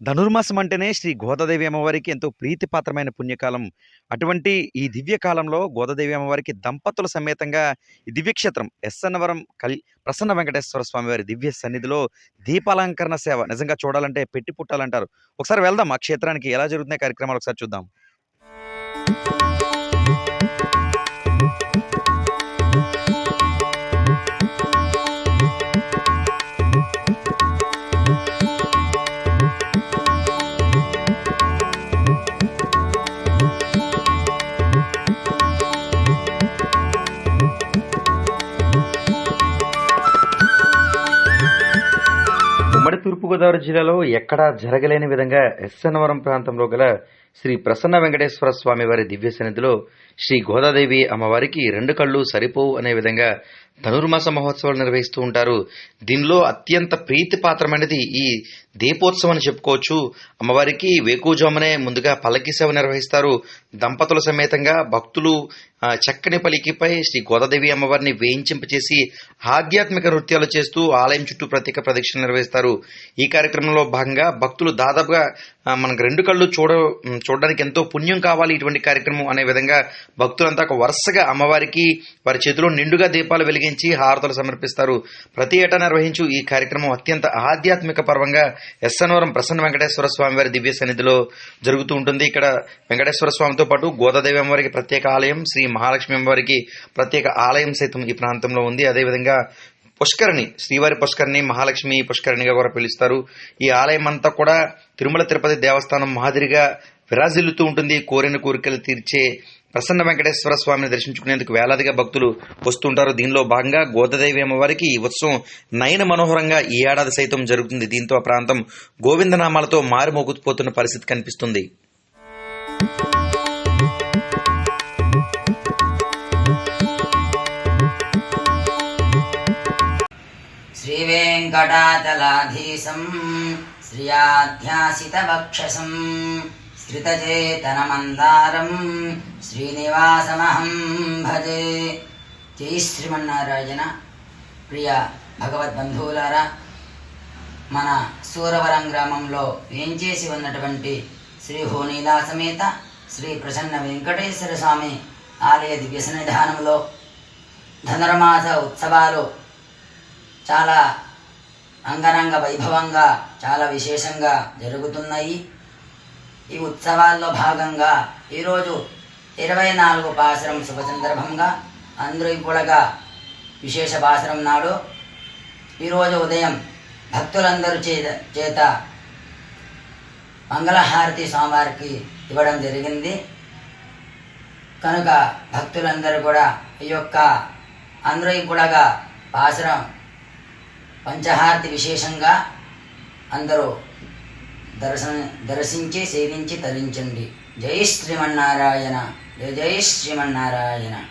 ధనుర్మాసం అంటేనే శ్రీ గోదాదేవి అమ్మవారికి ఎంతో ప్రీతిపాత్రమైన పుణ్యకాలం. అటువంటి ఈ దివ్య కాలంలో గోదాదేవి అమ్మవారికి దంపతుల సమేతంగా ఈ దివ్యక్షేత్రం ఎస్సన్నవరం కల్ ప్రసన్న వెంకటేశ్వర స్వామి వారి దివ్య సన్నిధిలో దీపాలంకరణ సేవ. నిజంగా చూడాలంటే పెట్టి పుట్టాలంటారు. ఒకసారి వెళ్దాం ఆ క్షేత్రానికి ఎలా జరుగుతున్నాయి కార్యక్రమాలు ఒకసారి చూద్దాం. తూర్పుగోదావరి జిల్లాలో ఎక్కడా జరగలేని విధంగా ఎస్సన్నవరం ప్రాంతంలో గల శ్రీ ప్రసన్న వెంకటేశ్వర స్వామి వారి దివ్య సన్నిధిలో శ్రీ గోదాదేవి అమ్మవారికి రెండు కళ్ళు సరిపోవు అనే విధంగా ధనుర్మాస మహోత్సవాలు నిర్వహిస్తూ ఉంటారు. దీనిలో అత్యంత ప్రీతిపాత్రమైనది ఈ దీపోత్సవం అని చెప్పుకోవచ్చు. అమ్మవారికి వేకుజామునే ముందుగా పల్లకి సేవ నిర్వహిస్తారు. దంపతుల సమేతంగా భక్తులు చక్కని పలికిపై శ్రీ గోదాదేవి అమ్మవారిని వేయించింపచేసి ఆధ్యాత్మిక నృత్యాలు చేస్తూ ఆలయం చుట్టూ ప్రత్యేక ప్రదక్షిణ నిర్వహిస్తారు. ఈ కార్యక్రమంలో భాగంగా భక్తులు దాదాపుగా మనకు రెండు కళ్ళు చూడ చూడడానికి ఎంతో పుణ్యం కావాలి ఇటువంటి కార్యక్రమం అనే విధంగా భక్తులంతా ఒక వరుసగా అమ్మవారికి వారి చేతిలో నిండుగా దీపాలు వెలిగించి హారతలు సమర్పిస్తారు. ప్రతి ఏటా నిర్వహించు ఈ కార్యక్రమం అత్యంత ఆధ్యాత్మిక పర్వంగా ఎస్ఎన్వరం ప్రసన్న వెంకటేశ్వర స్వామి వారి దివ్య సన్నిధిలో జరుగుతూ ఉంటుంది. ఇక్కడ వెంకటేశ్వర స్వామితో పాటు గోదాదేవి అమ్మవారికి ప్రత్యేక ఆలయం శ్రీ మహాలక్ష్మి అమ్మవారికి ప్రత్యేక ఆలయం సైతం ఈ ప్రాంతంలో ఉంది. అదేవిధంగా పుష్కరిణి శ్రీవారి పుష్కరిణి మహాలక్ష్మి పుష్కరిణిగా కూడా పిలుస్తారు. ఈ ఆలయం అంతా కూడా తిరుమల తిరుపతి దేవస్థానం మాదిరిగా విరాజిల్లుతూ ఉంటుంది. కోరిన కోరికలు తీర్చే ప్రసన్న వెంకటేశ్వర స్వామిని దర్శించుకునేందుకు వేలాదిగా భక్తులు వస్తుంటారు. దీనిలో భాగంగా గోదాదేవి అమ్మవారికి ఈ ఉత్సవం నయన మనోహరంగా ఈ ఏడాది సైతం జరుగుతుంది. దీంతో ఆ ప్రాంతం గోవిందనామాలతో మారుమోగుతుపోతున్న పరిస్థితి కనిపిస్తుంది. श्रीवेङ्कटाचलाधीशं श्रियाध्यासितवक्षसं श्रितचेतनमन्दारं శ్రీనివాసమహం భజే జై శ్రీమన్నారాయణ ప్రియ భగవద్బంధువులారా మన సూరవరం గ్రామంలో వేంచేసి ఉన్నటువంటి శ్రీ హోనీలా సమేత శ్రీ ప్రసన్న వెంకటేశ్వర స్వామి ఆలయ దివ్య సన్నిధానంలో ధనుర్మాస ఉత్సవాలు చాలా అంగరంగ వైభవంగా చాలా విశేషంగా జరుగుతున్నాయి. ఈ ఉత్సవాల్లో భాగంగా ఈరోజు ఇరవై నాలుగు పాసరం శుభ సందర్భంగా అందరూ ఇప్పుడుగా విశేష పాసరం నాడు ఈరోజు ఉదయం భక్తులందరూ చేత చేత మంగళహారతి స్వామివారికి ఇవ్వడం జరిగింది. కనుక భక్తులందరూ కూడా ఈ యొక్క అందరూ కూడాగా పాసరం పంచహారతి విశేషంగా అందరూ దర్శన దర్శించి సేవించి తరించండి. జై శ్రీమన్నారాయణ. జయ జై శ్రీమన్నారాయణ.